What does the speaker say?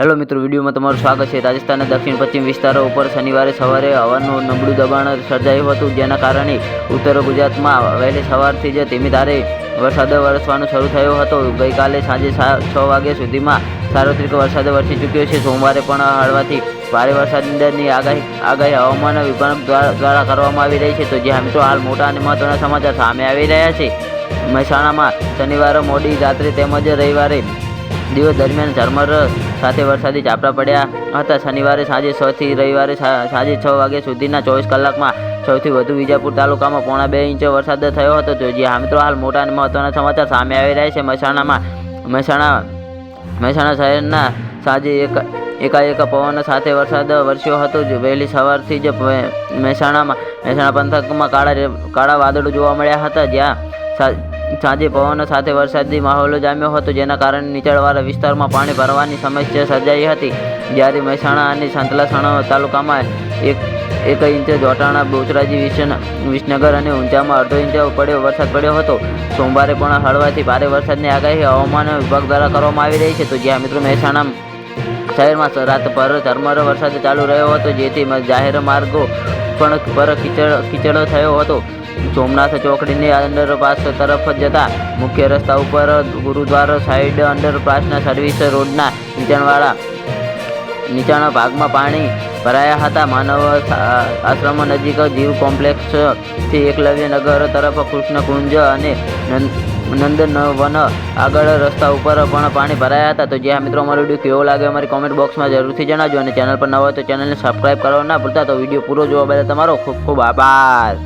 Hello મિત્રો, વિડીયોમાં તમારું સ્વાગત છે. રાજસ્થાનના દક્ષિણ પશ્ચિમ વિસ્તારો ઉપર શનિવારે સવારે હવાનું નબળું દબાણ સર્જાયું હતું, જેના કારણે ઉત્તર ગુજરાતમાં વહેલી સવારથી જ ધીમી ધારે વરસાદ વરસવાનું શરૂ થયો હતો. ગઈકાલે સાંજે છ વાગ્યા સુધીમાં સાર્વત્રિક વરસાદ વરસી ચૂક્યો છે. સોમવારે પણ હળવાથી ભારે વરસાદની આગાહી આગાહી હવામાન વિભાગ દ્વારા દ્વારા કરવામાં આવી રહી છે. તો જ્યાં મિત્રો હાલ મોટા અને મહત્વના સમાચાર સામે આવી રહ્યા છે. મહેસાણામાં શનિવારે મોડી રાત્રે તેમજ રવિવારે દિવસ દરમિયાન ઝરમર સાથે વરસાદી ઝાપટા પડ્યા હતા. શનિવારે સાંજે છ થી રવિવારે સાંજે છ વાગ્યા સુધીના ચોવીસ કલાકમાં સૌથી વધુ વિજાપુર તાલુકામાં પોણા બે ઇંચ વરસાદ થયો હતો. જ્યાં મિત્રો હાલ મોટા અને મહત્વના સમાચાર સામે આવી રહ્યા છે. મહેસાણામાં, મહેસાણા મહેસાણા શહેરના સાંજે એક, એકાએક પવન સાથે વરસાદ વરસ્યો હતો. જ વહેલી સવારથી જ મહેસાણામાં, મહેસાણા પંથકમાં કાળા કાળા વાદળો જોવા મળ્યા હતા. જ્યાં સાંજે પવન સાથે વરસાદી માહોલ જામ્યો હતો, જેના કારણે નીચાણવાળા વિસ્તારમાં પાણી ભરવાની સમસ્યા સર્જાઈ હતી. જ્યારે મહેસાણા અને સંતલાસણા તાલુકામાં એક એક ઇંચ જોટાણા બોચરાજી વિસન, વિસનગર અને ઊંઝામાં અડધો ઇંચ પડ્યો વરસાદ પડ્યો હતો. સોમવારે પણ હળવાથી ભારે વરસાદની આગાહી હવામાન વિભાગ દ્વારા કરવામાં આવી રહી છે. તો જ્યાં મિત્રો મહેસાણા શહેરમાં રાતભર ધર્મર વરસાદ ચાલુ રહ્યો હતો, જેથી જાહેર માર્ગો પણ પર કીચડ, કીચડો થયો હતો. સોમનાથ ચોકડીની અંડરપાસ તરફ જતા મુખ્ય રસ્તા ઉપર ગુરુદ્વાર સાઈડ અંડરપાસના સર્વિસ રોડના નીચાણવાળા નીચાણા ભાગમાં પાણી ભરાયા હતા. માનવ આશ્રમ નજીક જીવ કોમ્પ્લેક્સથી એકલવ્ય નગર તરફ કૃષ્ણકુંજ અને નંદ- નંદનવન આગળ રસ્તા ઉપર પણ પાણી ભરાયા હતા. તો જ્યાં મિત્રો, અમારો વીડિયો કેવો લાગે અમારી કોમેન્ટ બોક્સમાં જરૂરથી જણાવજો અને ચેનલ પર ન હોય તો ચેનલને સબસ્ક્રાઈબ કરવા ના ભૂલતા. તો વીડિયો પૂરો જોવા બદલ તમારો ખૂબ ખૂબ આભાર.